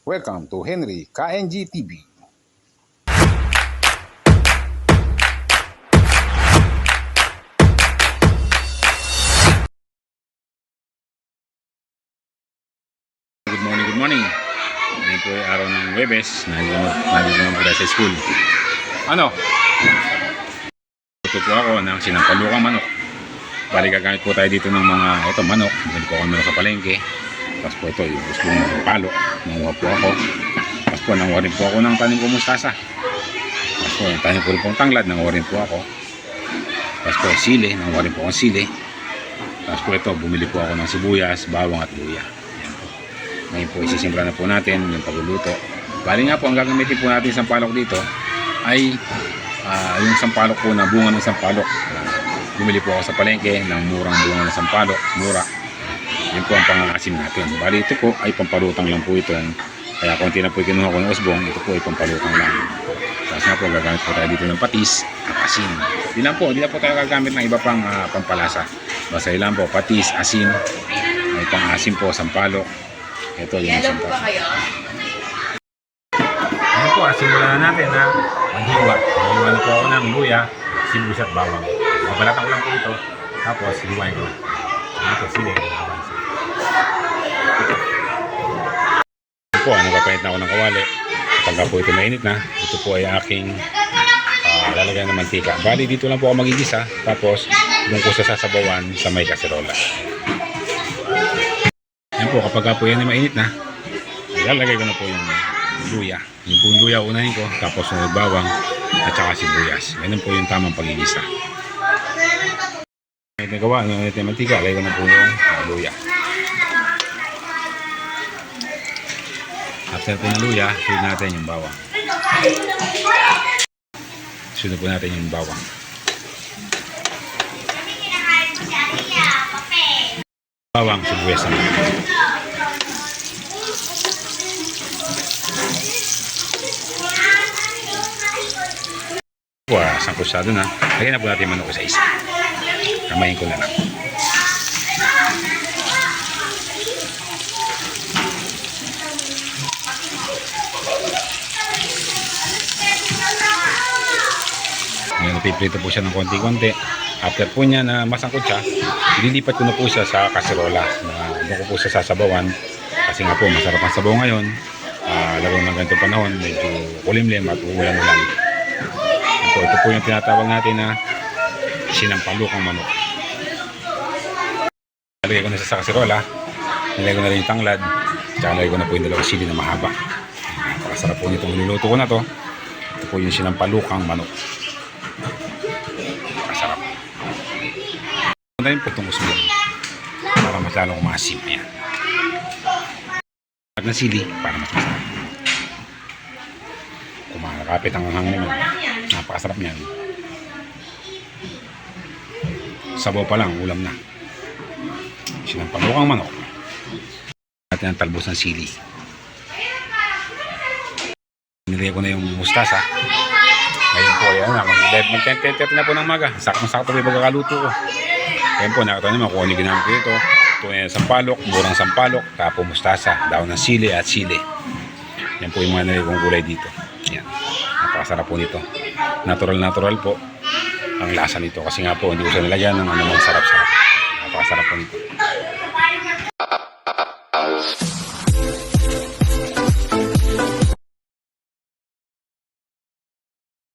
Welcome to Henry KNG TV. Good morning, good morning. Ngayon po ay araw ng Webes. Nandito naman po tayo sa school. Ano? Ito po ako ng sinampalukang manok. Bali gagamit po tayo dito ng mga, ito manok. Bili po ako manok sa palengke. Tapos po ito, yung gusto ng palo. Nanguha po ako. Tapos po, nanguha rin po ako ng tanim ko mustasa. Tapos po, yung tanim ko rin po tanglad. Nanguha rin po ako. Tapos po, sili. Nanguha rin po akong sili. Tapos po ito, bumili po ako ng sibuyas, bawang at luya. Ngayon po, isisimpla na po natin yung pagluluto. Bali nga po, ang gagamitin po natin sa sampalok dito ay ah, yung sampalok po na bunga ng sampalok. Bumili po ako sa palengke ng murang bunga ng sampalok, mura. Yun po ang pangangasim natin. Bali ito po ay pampalutang lang po ito. Kaya konti na po kinuha ko ng usbong, ito po ay pampalutang lang. Tapos nga po, gagamit po tayo dito ng patis at asin. Di lang po, di lang po tayo gagamit ng iba pang ah, pampalasa. Basta ilan po, patis, asin, may pang-asim po, sampalok. Ito yung Yellow po sampalok. kayo? Ano po, simulan na natin na maghiwa. Maghiwa na po ako ng luya, sibuyas at bawang. Mabalatan ko lang po ito. Tapos, hiwain ko na. Ano po, sili. Po, nagpapainit na ako ng kawali. Kapag po ito mainit na, ito po ay aking ah, lalagyan ng mantika. Bali, dito lang po ako magigisa. Tapos, doon ko sa sasabawan sa may kaserola. Yan po, kapag po yan ay mainit na, ilalagay ko na po yung luya. Yung yung luya unahin ko, tapos yung bawang at saka sibuyas. Ganun po yung tamang pagigisa. Ngayon nagawa, nung ulit yung mantika, lagay ko na po yung ah, luya. After po ng luya, natin yung bawang. Sunod po natin yung bawang. Bawang, sibuyas naman. Wah, isang kusado na. Lagyan na po natin manok sa isa. Kamayin ko na lang. Napiprito po siya ng konti-konti. After po niya na masangkot siya, ililipat ko na po siya sa kaserola. Na doon ko po siya sasabawan. Kasi nga po, masarap ang sabaw ngayon. Ah, lalo ng ganito panahon, medyo kulimlim at uulan-ulan. Ito, ito po yung tinatawag natin na sinampalukang manok. Nalagay ko na siya sa kaserola. Nilagay ko na rin yung tanglad. Tsaka nilagay ko na po yung dalawang sili na mahaba. Napakasarap po nito. Niluluto ko na to. Ito po yung sinampalukang manok. Masarap. Rin po itong usbong. Para mas lalong umasim. Ayan. At ng sili para mas masarap. Kumakapit ang hangin. Napakasarap niyan. Sabaw pa lang, ulam na. Sinampalukang manok. Natin ang talbos ng sili. Nilagay ko na yung mustasa. Ngayon po, yan na. Mag 10 na po ng maga. Sakto-sakto po yung pagkakaluto ko. Ngayon po, nakita naman kung ano ginamit ko ito. Ito yung sampalok, murang sampalok, tapo mustasa, daon ng sili at sili. Yan po yung mga nilagay kong gulay dito. Yan. Napakasarap po nito. Natural-natural po ang lasa nito. Kasi nga po, hindi ko siya nilagyan ng anumang sarap-sarap. Napakasarap po nito.